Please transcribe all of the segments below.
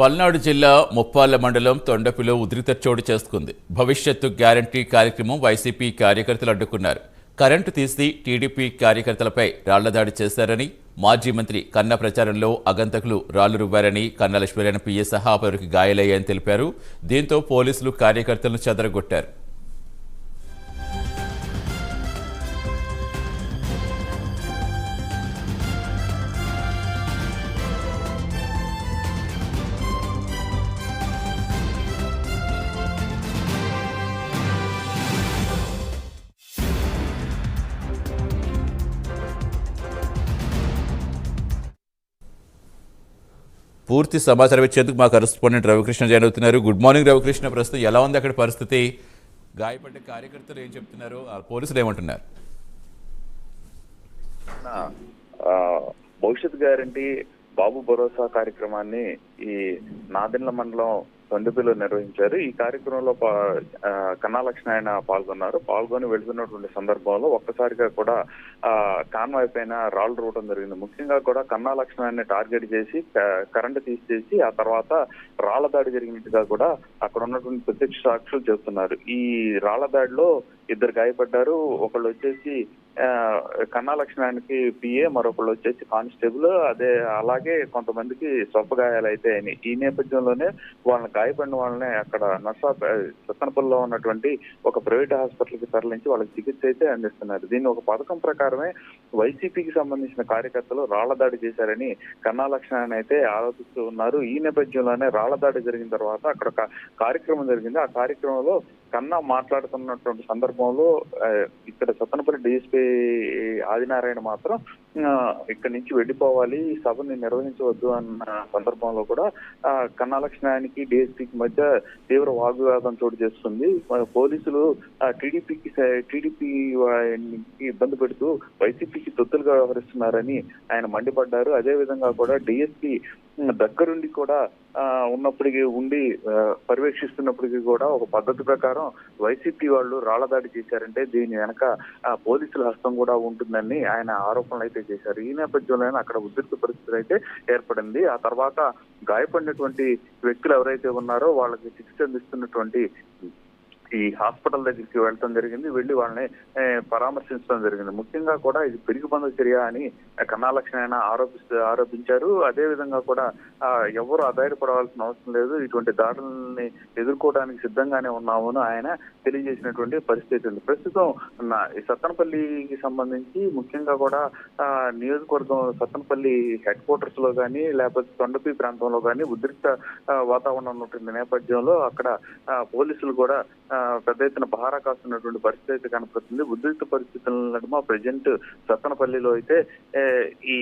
పల్నాడు జిల్లా ముప్పాళ్ళ మండలం తొండపిలో ఉద్రిక్త చోటు చేసుకుంది. భవిష్యత్తు గ్యారంటీ కార్యక్రమం వైసీపీ కార్యకర్తలు అడ్డుకున్నారు. కరెంటు తీసి టీడీపీ కార్యకర్తలపై రాళ్ళదాడి చేశారని మాజీ మంత్రి కన్న ప్రచారంలో అగంతకులు రాళ్ళు రువ్వారని కన్న లక్ష్మీనారాయణ పిఏ సహా పలువురికి గాయాలయ్యాయని తెలిపారు. దీంతో పోలీసులు కార్యకర్తలను చెదరగొట్టారు. పూర్తి సమాచారం ఇచ్చేందుకు మా కరెస్పాండెంట్ రవికృష్ణ జాయిన్ అవుతున్నారు. Good morning Ravikrishna. ప్రస్తుతం ఎలా ఉంది అక్కడ పరిస్థితి? గాయపడ్డ కార్యకర్తలు ఏం చెప్తున్నారు? ఆ పోలీసులు ఏమంటున్నారు? భవిష్యత్ గ్యారంటీ బాబు భరోసా కార్యక్రమాన్ని ఈ నాదెండ్ల మండలం తొండిపిలో నిర్వహించారు. ఈ కార్యక్రమంలో పా- ఆ, కన్నా లక్ష్మణ పాల్గొన్నారు. పాల్గొని వెళ్తున్నటువంటి సందర్భంలో ఒక్కసారిగా కూడా ఆ కాన్వాయ్ పైన రాళ్ళు రూడం జరిగింది. ముఖ్యంగా కూడా కన్నా లక్ష్మణాన్ని టార్గెట్ చేసి క- కరెంటు తీసేసి ఆ తర్వాత రాళ్ళ దాడి జరిగినట్టుగా కూడా అక్కడ ఉన్నటువంటి ప్రత్యక్ష సాక్షులు చెప్తున్నారు ఈ రాళ్ళ దాడిలో ఇద్దరు గాయపడ్డారు. ఒకళ్ళు వచ్చేసి కన్నా లక్ష్మణానికి పిఏ మరొకళ్ళు వచ్చేసి కానిస్టేబుల్ అదే అలాగే కొంతమందికి స్వల్ప గాయాలు అయితే అయినాయి. ఈ నేపథ్యంలోనే వాళ్ళని గాయపడిన వాళ్ళని అక్కడ నర్సా సత్తనపల్లిలో ఉన్నటువంటి ఒక ప్రైవేట్ హాస్పిటల్కి తరలించి వాళ్ళకి చికిత్స అయితే అందిస్తున్నారు. దీన్ని ఒక పథకం ప్రకారమే వైసీపీకి సంబంధించిన కార్యకర్తలు రాళ్ళ దాడి చేశారని కన్నా లక్ష్మణ్ అయితే ఆరోపిస్తూ ఉన్నారు. ఈ నేపథ్యంలోనే రాళ్ళదాడి జరిగిన తర్వాత అక్కడ ఒక కార్యక్రమం జరిగింది. ఆ కార్యక్రమంలో కన్నా మాట్లాడుతున్నటువంటి సందర్భంలో ఆ, ఇక్కడ సత్తనపల్లి డీఎస్పీ ఆదినారాయణ మాత్రం ఇక్కడి నుంచి వెళ్ళిపోవాలి. ఈ సభని నిర్వహించవద్దు అన్న సందర్భంలో కూడా కన్నా లక్ష్మణానికి డిఎస్పీకి మధ్య తీవ్ర వాగ్వివాదం చోటు చేస్తుంది పోలీసులు టీడీపీకి టీడీపీ ఇబ్బంది పెడుతూ వైసీపీకి తొత్తులుగా వ్యవహరిస్తున్నారని ఆయన మండిపడ్డారు. అదే విధంగా కూడా డిఎస్పీ దగ్గరుండి కూడా ఉన్నప్పటికీ ఉండి పర్యవేక్షిస్తున్నప్పటికీ కూడా ఒక పద్ధతి ప్రకారం వైసీపీ వాళ్ళు రాళ్ళ దాడి చేశారంటే దీని వెనక పోలీసుల హస్తం కూడా ఉంటుందని ఆయన ఆరోపణలు అయితే చేశారు. ఈ నేపథ్యంలోనే అక్కడ ఉద్రిక్త పరిస్థితి అయితే ఏర్పడింది. ఆ తర్వాత గాయపడినటువంటి వ్యక్తులు ఎవరైతే ఉన్నారో వాళ్ళకి చికిత్స అందిస్తున్నటువంటి ఈ హాస్పిటల్ దగ్గరికి వెళ్ళటం జరిగింది వెళ్ళి వాళ్ళని పరామర్శించడం జరిగింది. ముఖ్యంగా కూడా ఇది పిరిగిబంద చర్య అని కన్నా లక్ష్మణ ఆరోపిస్తూ ఆరోపించారు. అదే విధంగా కూడా ఎవరు అధైర్యపడవలసిన అవసరం లేదు. ఇటువంటి దాడులని ఎదుర్కోవడానికి సిద్ధంగానే ఉన్నామని ఆయన తెలియజేసినటువంటి పరిస్థితి ఉంది. ప్రస్తుతం నా- ఈ సత్తనపల్లికి సంబంధించి ముఖ్యంగా కూడా నియోజకవర్గం సత్తనపల్లి హెడ్ క్వార్టర్స్లో కానీ లేకపోతే తొండపి ప్రాంతంలో కానీ ఉద్రిక్త వాతావరణం ఉంటుంది నేపథ్యంలో అక్కడ పోలీసులు కూడా పెద్ద ఎత్తున పహారా కాస్తున్నటువంటి పరిస్థితి అయితే కనపడుతుంది. ఉద్రిక్త పరిస్థితుల నడుమ ప్రజెంట్ సత్తనపల్లిలో అయితే ఈ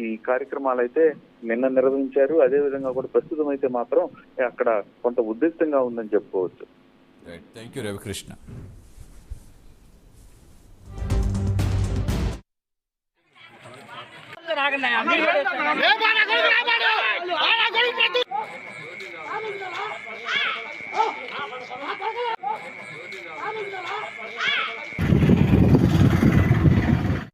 ఈ కార్యక్రమాలు అయితే నిన్న నిర్వహించారు. అదే విధంగా కూడా ప్రస్తుతం అయితే మాత్రం అక్కడ కొంత ఉద్రిక్తంగా ఉందని చెప్పుకోవచ్చు. Thank you Ravikrishna